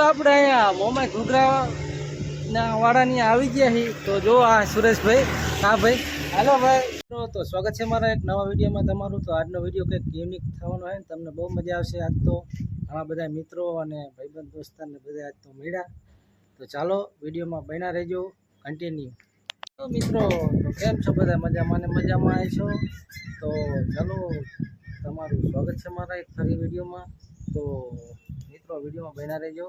મિત્રો આપણે અહીંયા મોમાઈ ઘૂઘરા ના વાડાની આવી ગયા છીએ. તો જો આ સુરેશભાઈ, હા ભાઈ. હાલો ભાઈ. તો તો સ્વાગત છે મારા એક નવા વિડીયોમાં તમારું. તો આજનો વીડિયો કંઈક યુનિક થવાનો હોય ને, તમને બહુ મજા આવશે આજ તો. ઘણા બધા મિત્રો અને ભાઈબંધ દોસ્તારને બધા આજ તો મળ્યા. તો ચાલો, વિડીયોમાં બન્યા રહેજો. કન્ટિન્યુ તો મિત્રો તો કેમ છો બધા? મજામાં ને મજામાં આવી છો? તો ચાલો, તમારું સ્વાગત છે મારા એક ફરી વિડીયોમાં. તો મિત્રો, વિડીયોમાં બન્યા રહેજો.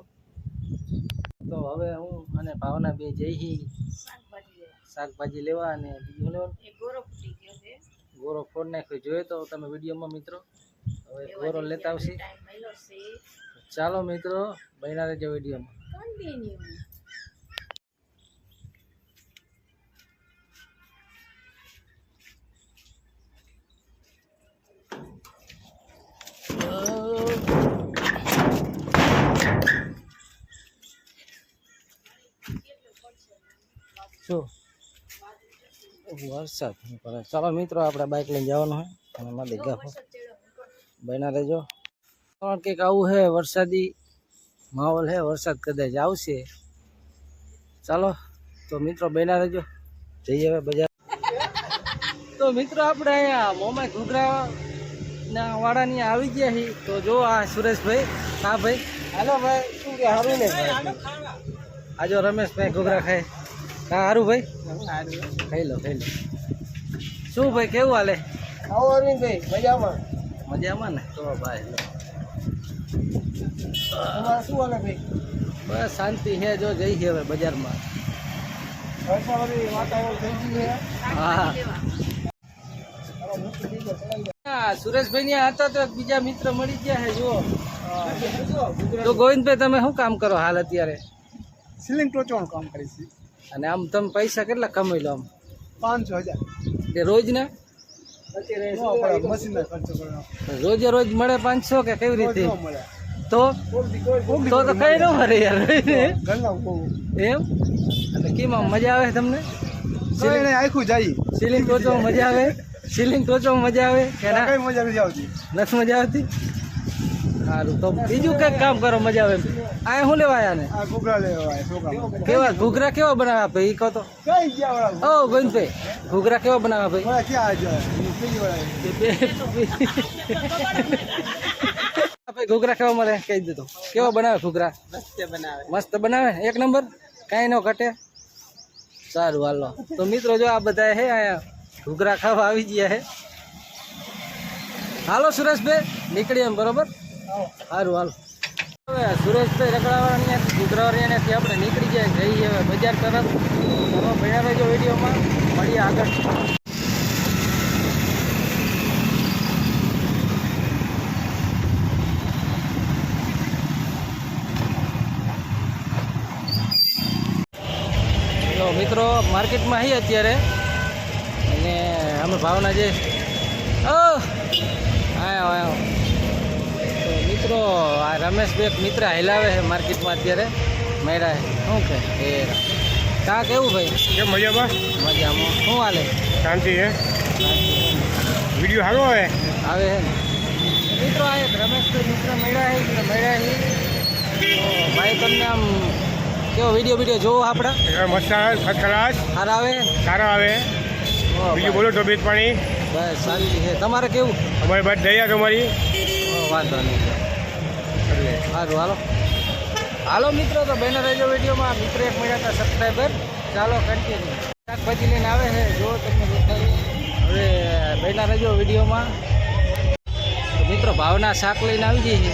તો હવે હું અને ભાવના બે જઈ શાકભાજી લેવા અને બીજું લેવાનું? ગોરો ફોડ નાખ્યો. જોયો તો તમે વિડીયોમાં મિત્રો? હવે ગોરો લેતા આવશે. ચાલો મિત્રો બન્યા રહેજો વિડીયોમાં. શું વરસાદ ચાલો મિત્રો આપણે બાઇક લઈને જવાનું હોય. અને એમાં ગાફો બના રહેજો. પણ કંઈક આવું છે વરસાદી માહોલ છે વરસાદ કદાચ આવશે. ચાલો તો મિત્રો બના રહેજો. જઈએ હવે બજાર. તો મિત્રો આપણે અહીંયા મોમાય ઘૂઘરા ના વાડાની આવી ગયા છીએ તો જો આ સુરેશભાઈ હા ભાઈ. હાલો ભાઈ શું કે સારું ને? ભાઈ આજો રમેશભાઈ ઘૂઘરા ખાય. હા સારું ભાઈ. ખાઈ લો ખાઈ લો. શું ભાઈ કેવું હાલે? આવો અરવિંદભાઈ મજામાં? મજામાં ને? તો ભાઈ. શું હાલે ભાઈ? બસ શાંતિ છે જો જઈ છે હવે બજારમાં. સુરેશભાઈ ને હતા તો બીજા મિત્ર મળી ગયા છે જુઓ. તો ગોવિંદભાઈ તમે શું કામ કરો હાલ અત્યારે? સિલિંગ ટોચવાનું કામ કરે છે અને આમ તમે પૈસા કેટલા કમાઈ લો આમ? પાંચસો હજાર. એ રોજ ને અત્યારે મશીન ખર્ચો કરવાનો રોજે રોજ મળે પાંચસો કે કેવી રીતે? તો? તો તો કઈ ન મળે યાર. એમ? અને કીમાં મજા આવે તમને? આખું જાય. સીલિંગ ટોચમાં મજા આવે? સીલિંગ ટોચમાં મજા આવે કે ના? મજા નથી આવતી. નથી મજા આવતી? સારું. તો બીજું કંઈક કામ કરો મજા આવે આ શું લેવાયા ને કેવા ઘૂઘરા કેવા બનાવ્યા ભાઈ ઈ કહો તો. કઈ ગયા ઓ ગોવિંદભાઈ ઘૂઘરા કેવા બનાવ્યા ભાઈ ઘૂઘરા કેવા મળે? કહી દીધો કેવા બનાવે ઘૂઘરા? મસ્ત બનાવે. એક નંબર? કાંઈ ન ઘટે? સારું હાલો. તો મિત્રો જો આ બધા હે અહીંયા ઘૂઘરા ખાવા આવી ગયા હે. હાલો સુરેશભાઈ નીકળીએ એમ બરોબર? સારું હાલ. હવે સુરેશભાઈ રગડાવાળા ત્યાંથી આપણે નીકળી જાય જઈએ હવે બજાર તરફ તમે ભણ્યા રહેજો વિડીયોમાં. મળીએ આગળ. મિત્રો, માર્કેટમાં છીએ અત્યારે. અને અમે ભાવના જે ઓ આયો તો મિત્રો આ રમેશભાઈ એક મિત્ર હિલાવે છે માર્કેટમાં અત્યારે. મેળા શું કે એ કા કેવું ભાઈ? કેમ મજામાં? મજામાં. શું હાલે? શાંતિ છે? વીડિયો સારો આવે? આવે છે મિત્રો આ એક રમેશભાઈ મિત્ર મળ્યા છે મેળા મળ્યા છે. ભાઈ તમને આમ કેવો વીડિયો વીડિયો જોવો આપણા? મસ્ત ફર્સ્ટ ક્લાસ સારા આવે? સારા આવે. બીજું. બોલો તબિયત પાણી. બસ શાંતિ છે. તમારે કેવું? અમારી બાદ દયા તમારી. વાંધો નહીં. સારું, હાલો. હાલો મિત્રો, તો બેનર રહેજો વિડીયોમાં. મિત્ર, એક મળ્યા હતા સબસ્ક્રાઈબર ચાલો કન્ટિન્યુ શાકભાજી લઈને આવે છે. જો તમને હવે બેનર રહેજો વિડીયોમાં. મિત્રો, ભાવના શાક લઈને આવી જઈએ છે.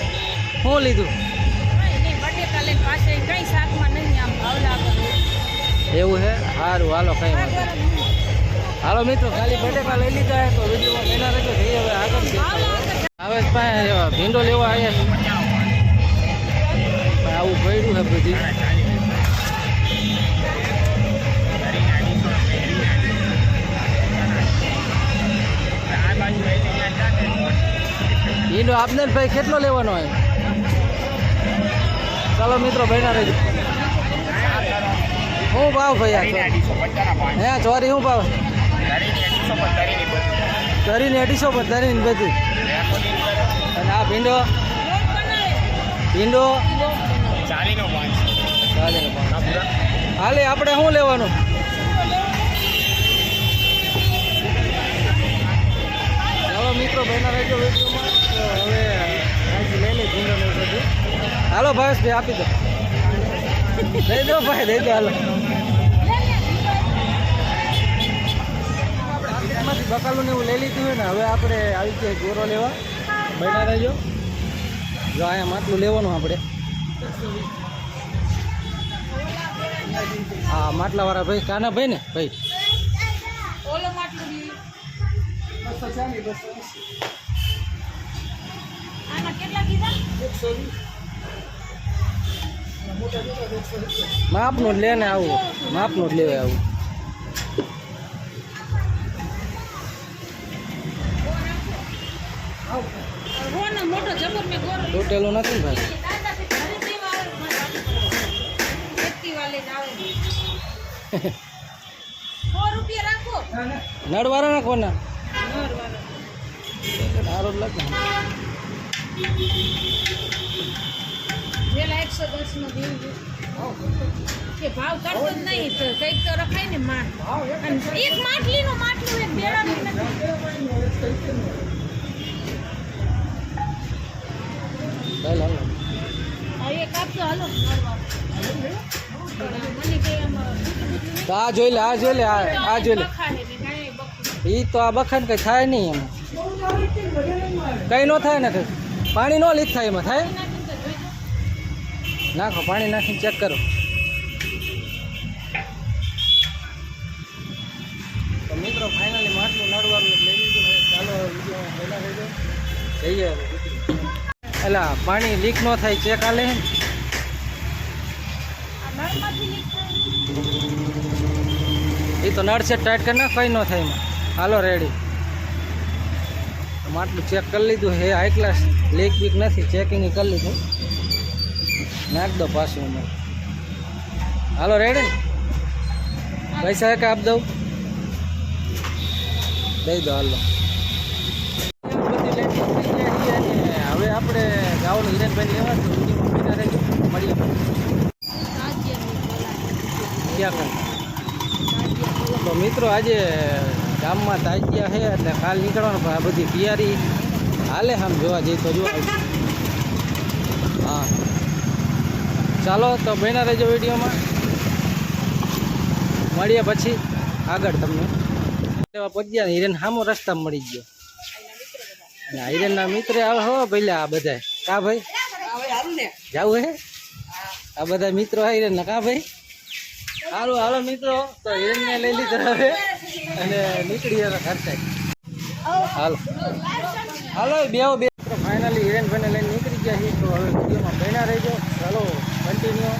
શું લીધું? એવું છે? સારું હાલો, કંઈ. હાલો મિત્રો, ખાલી બટેકા લઈ લીધા તો વિડીયોમાં બેનર રહેજો. જઈએ હવે આગળ. આવે ભીંડો લેવા આવ્યા આવું કર્યું છે બધી ભીંડો આપને ભાઈ કેટલો લેવાનો હોય? ચાલો મિત્રો ભાઈના રહેજો. શું ભાવ ભાઈ? હે, ચોરી શું ભાવ? ધરીને અઢીસો પર ધરીને બધી. અને આ ભીંડો? ભીંડો? હાલે આપણે શું લેવાનું? ચાલો મિત્રો બહેના રહેજો હવે લઈ હાલો ભાવેશ ભાઈ આપી દો. દઈ દો ભાઈ દઈ દો હાલો. માંથી બકાલું ને એવું લઈ લીધું હોય ને હવે આપણે આવી ગયા ગોરો લેવા. બહેના રહેજો. જો અહીંયા માટલું લેવાનું આપણે. હા માટલાવાળા ભાઈ કાના ભાઈ ને? ભાઈ. માપનું જ લે ને આવું. માપનું જ લેવાય આવું. રોનો મોટો જબર મેં ગોરો લીધો. તૂટેલું નથી ભાઈ? સારું જ લાગે. પેલા એકસો દસ નો કે ભાવ કરતો જ નહીં તો કંઈક તો રખાય ને માન અને એક માટલી નું માટલું એક બેડાનું નથી. એક આપજો હાલો તો આ જોઈ લે, આ જોઈ લે, આ જોઈ લે. એ તો આ બખાન કઈ થાય નહીં એમ. કઈ ન થાય ને કઈ. પાણી નો લીક થાય એમાં, થાય. નાખો, પાણી નાખીને ચેક કરો. તો મિત્રો ફાઇનલી માટલું નડવાનું પહેલા રહેજો જઈએ એટલે પાણી લીક ન થાય ચેક આલે હે ને આ નળમાંથી લીક થાય. એ તો નળ છે ટાઈટ કરી નાખ ન થાય હાલો રેડી માટલું ચેક કરી લીધું. હે હાઈ ક્લાસ લીક બીક નથી ચેકિંગ કરી લીધું. નાખ દો પાછું અમે હાલો રેડી પૈસા એક આપ દઉં? દઈ દો, હાલો. હવે આપણે ગાવાનું હિરેનભાઈ લેવા મળીએ. ક્યાં તો મિત્રો આજે ગામમાં તાજિયા છે એટલે કાલ નીકળવાનું પણ આ બધી તૈયારી હાલે આમ જોવા જઈએ તો જોવા હા. ચાલો તો બહેના રહેજો વિડીયોમાં. મળીએ પછી આગળ તમને. પહોંચ્યા હિરેન સામો રસ્તા મળી ગયો. અને હિરેનના મિત્ર આવે હો પેલા આ બધા કા ભાઈ? જાવું હે? આ બધા મિત્રો આ હિરેનના કા ભાઈ? હાલો હાલો મિત્રો. તો એમને લઈ લીધા હવે. અને નીકળી હવે સાઈડ હાલો. હાલો બે બે ફાઇનલી હિરેનભાઈને લઈને નીકળી ગયા છીએ. તો હવે વિડીયોમાં બન્યા રહેજો. ચાલો કન્ટિન્યુ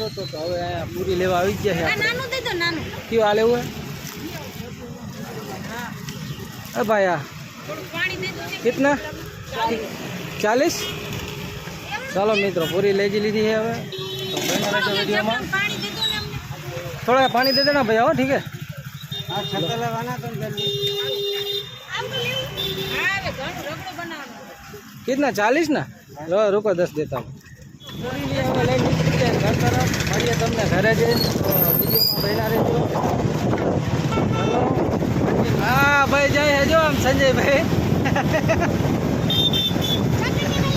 કર્યો તો હવે પૂરી લેવા આવી ગયા છે કયું આ લેવું હે? ભાઈ આ. કેટલા? ચાલીસ. ચાલો મિત્રો પૂરી લઈ લીધી છે હવે. તો થોડા પાણી દે દેના ભાઈ હો ઠીક હે. कितना चालीस ना દસ દેતા. दस देता ઘર તરફ મળીએ તમને ઘરે જઈને. વિડીયોમાં રહેજો. હા ભાઈ જય હે જો આમ સંજયભાઈ.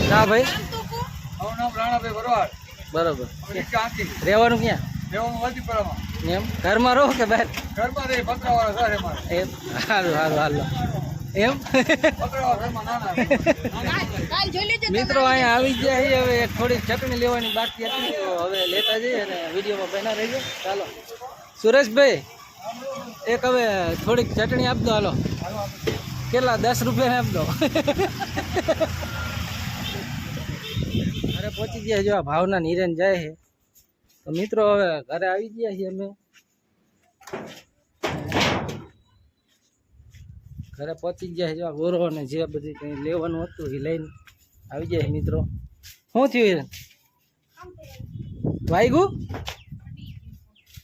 ના ભાઈ. રાણાભાઈ બરોબર. આંકી રહેવાનું ક્યાં? એમ? ઘરમાં રહો કે બહાર? ઘરમાં રહી પતરાવાળા ઘરે એમ સારું સારું હાલો. એમ? મિત્રો, અહીંયા આવી ગયા છીએ. હવે થોડીક ચટણી લેવાની બાકી હતી. હવે લેતા જઈએ અને વિડીયોમાં પહેલા રહેજો. ચાલો. સુરેશભાઈ, એક હવે થોડીક ચટણી આપજો. હાલો. કેટલા? દસ રૂપિયા આપજો. ઘરે પહોંચી ગયા જો આ ભાવના નિરેન જાય છે. તો મિત્રો, હવે ઘરે આવી ગયા છીએ અમે. ઘરે પહોંચી છે, જો ગોરો અને જે બધી કંઈ લેવાનું હતું એ લઈને આવી જાય મિત્રો. શું થયું વાગ્યું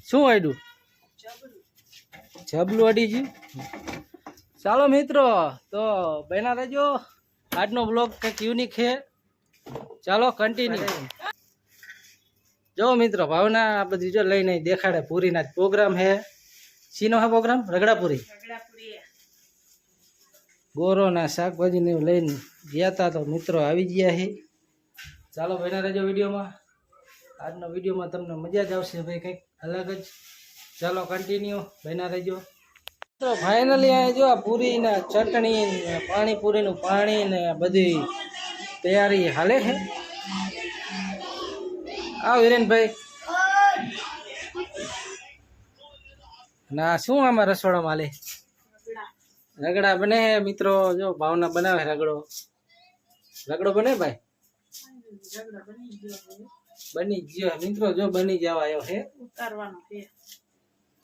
શું વાગ્યું જબલું અડી ગયું? ચાલો મિત્રો, તો બહેના રહેજો. આજનો બ્લોગ કંઈક યુનિક છે. ચાલો કન્ટિન્યુ જો મિત્રો, ભાવના આ બધી જો લઈને દેખાડે. પૂરીના પ્રોગ્રામ છે. શીનો હે પ્રોગ્રામ રગડાપુરી. ગોરોના શાકભાજીને લઈને ગયા હતા તો મિત્રો આવી ગયા છે ચાલો બહેના રહેજો વિડીયોમાં. આજનો વિડીયોમાં તમને મજા જ આવશે ભાઈ કંઈક અલગ જ. ચાલો કન્ટિન્યુ બહેના રહેજો. તો ફાઇનલી અહીંયા જો આ પૂરી ને ચટણી પાણીપુરીનું પાણી ને બધી તૈયારી હાલે છે આવ વિરેનભાઈ ના શું આમાં રસોડામાં હાલે? રગડા બને હે મિત્રો જો ભાવના બનાવે રગડો. રગડો બને ભાઈ? બની ગયો મિત્રો જો બની જવા આવ્યો હે.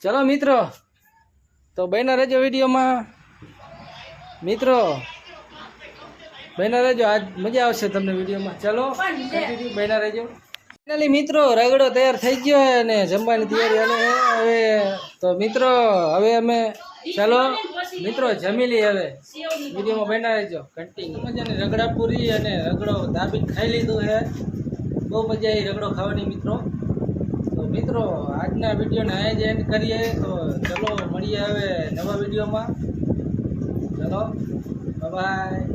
ચલો મિત્રો તો બહેના રહેજો વિડીયોમાં. મિત્રો બહેના રહેજો આજ મજા આવશે તમને વિડીયોમાં. ચલો બહેના રહેજો. ફાઇનલી મિત્રો રગડો તૈયાર થઈ ગયો હે અને જમવાની તૈયારી હાલે હવે તો મિત્રો હવે અમે ચાલો મિત્રો જમી લઈએ હવે. વિડીયોમાં બહેના રહેજો. કન્ટિન્યુ મજાની રગડા પૂરી અને રગડો દાબીને ખાઈ લીધું છે બહુ મજા આવી રગડો ખાવાની મિત્રો. તો મિત્રો આજના વિડીયોને અહીંયા જ એન્ડ કરીએ. તો ચલો મળીએ હવે નવા વિડીયોમાં. ચલો બાય